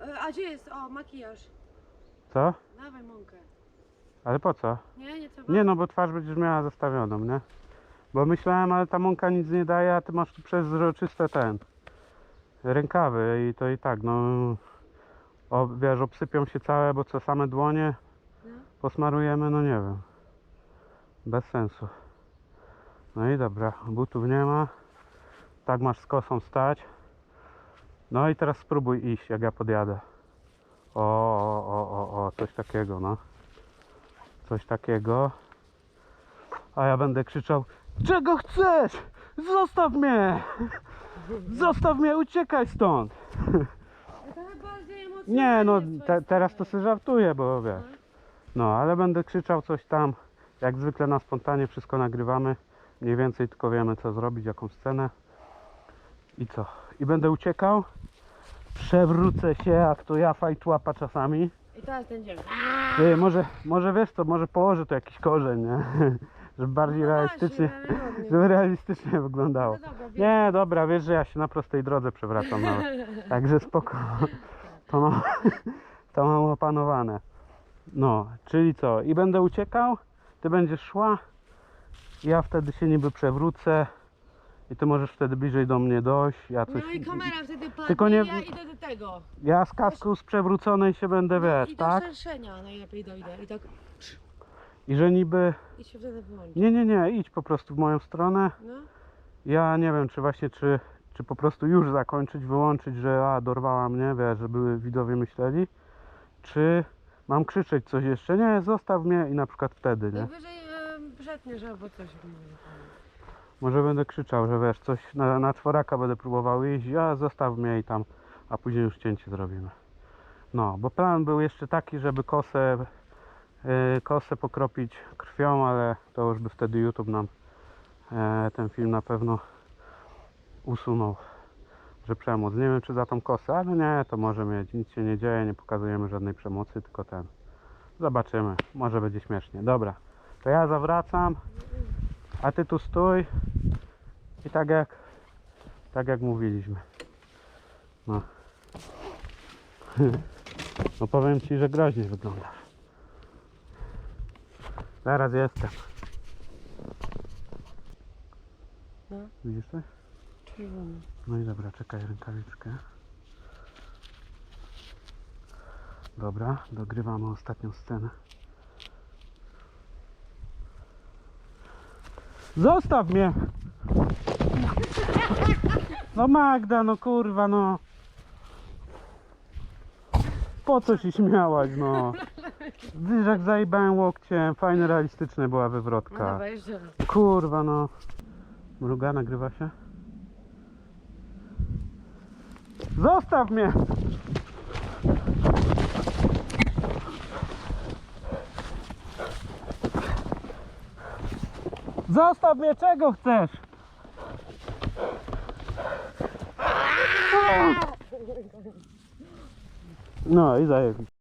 E, A gdzie jest? O, makijaż. Co? Dawaj mąkę. Ale po co? Nie, nie trzeba. Nie no, bo twarz będziesz miała zostawioną, nie? Bo myślałem, ale ta mąka nic nie daje, a ty masz tu przezroczyste ten rękawy i to i tak, no o, wiesz, obsypią się całe, bo co same dłonie. Posmarujemy, no nie wiem. Bez sensu. No i dobra, butów nie ma. Tak masz z kosą stać. No i teraz spróbuj iść, jak ja podjadę. O, o, o, o, o, coś takiego, no. Coś takiego. A ja będę krzyczał Czego chcesz? Zostaw mnie! Zostaw mnie, uciekaj stąd! Nie no, te, teraz to sobie żartuję, bo wiesz. No, ale będę krzyczał coś tam. Jak zwykle na spontanie wszystko nagrywamy. Mniej więcej tylko wiemy co zrobić, jaką scenę. I co? I będę uciekał. Przewrócę się, jak to ja fajtłapa czasami. I teraz ten dzień. Ty, może, może wiesz co, może położę tu jakiś korzeń, nie? Żeby bardziej No realistycznie, żeby realistycznie wyglądało. No dobra, Nie, dobra, wiesz, że ja się na prostej drodze przewracam nawet. Także spoko. To mam, to mam opanowane. No, czyli co? I będę uciekał, ty będziesz szła, ja wtedy się niby przewrócę i ty możesz wtedy bliżej do mnie dojść. Ja coś. No i kamera wtedy padnie, Tylko nie- ja idę do tego. Ja z kasku z przewróconej się będę, wiesz, I do tak? szerszenia najlepiej dojdę. I tak I że niby. i się wtedy wyłączy. Nie, nie, nie, idź po prostu w moją stronę. No. Ja nie wiem, czy właśnie, czy, czy po prostu już zakończyć, wyłączyć, że a, dorwała mnie, wiesz, żeby widzowie myśleli, czy mam krzyczeć coś jeszcze, nie, zostaw mnie i na przykład wtedy, nie? Najwyżej e, przetniesz albo coś. Może będę krzyczał, że wiesz, coś na, na czworaka będę próbował iść, a zostaw mnie i tam, a później już cięcie zrobimy. No, bo plan był jeszcze taki, żeby kosę, yy, kosę pokropić krwią, ale to już by wtedy YouTube nam e, ten film na pewno usunął, że przemoc. Nie wiem, czy za tą kosę, ale nie, to może mieć, nic się nie dzieje, nie pokazujemy żadnej przemocy, tylko ten. Zobaczymy, może będzie śmiesznie. Dobra, to ja zawracam. A ty tu stój i tak jak tak jak mówiliśmy. No. No powiem ci, że groźnie wygląda. Zaraz jestem. No. Widzisz to? Czerwony. No i dobra, czekaj rękawiczkę. Dobra, dogrywamy ostatnią scenę. Zostaw mnie! No Magda, no kurwa, no. Po co się śmiałaś, no? Widzisz jak zajebałem łokciem, fajnie realistyczne była No wywrotka. raz. Kurwa no. Mruga, nagrywa się? Zostaw mnie! Zostaw mnie, czego chcesz? No i zajebie.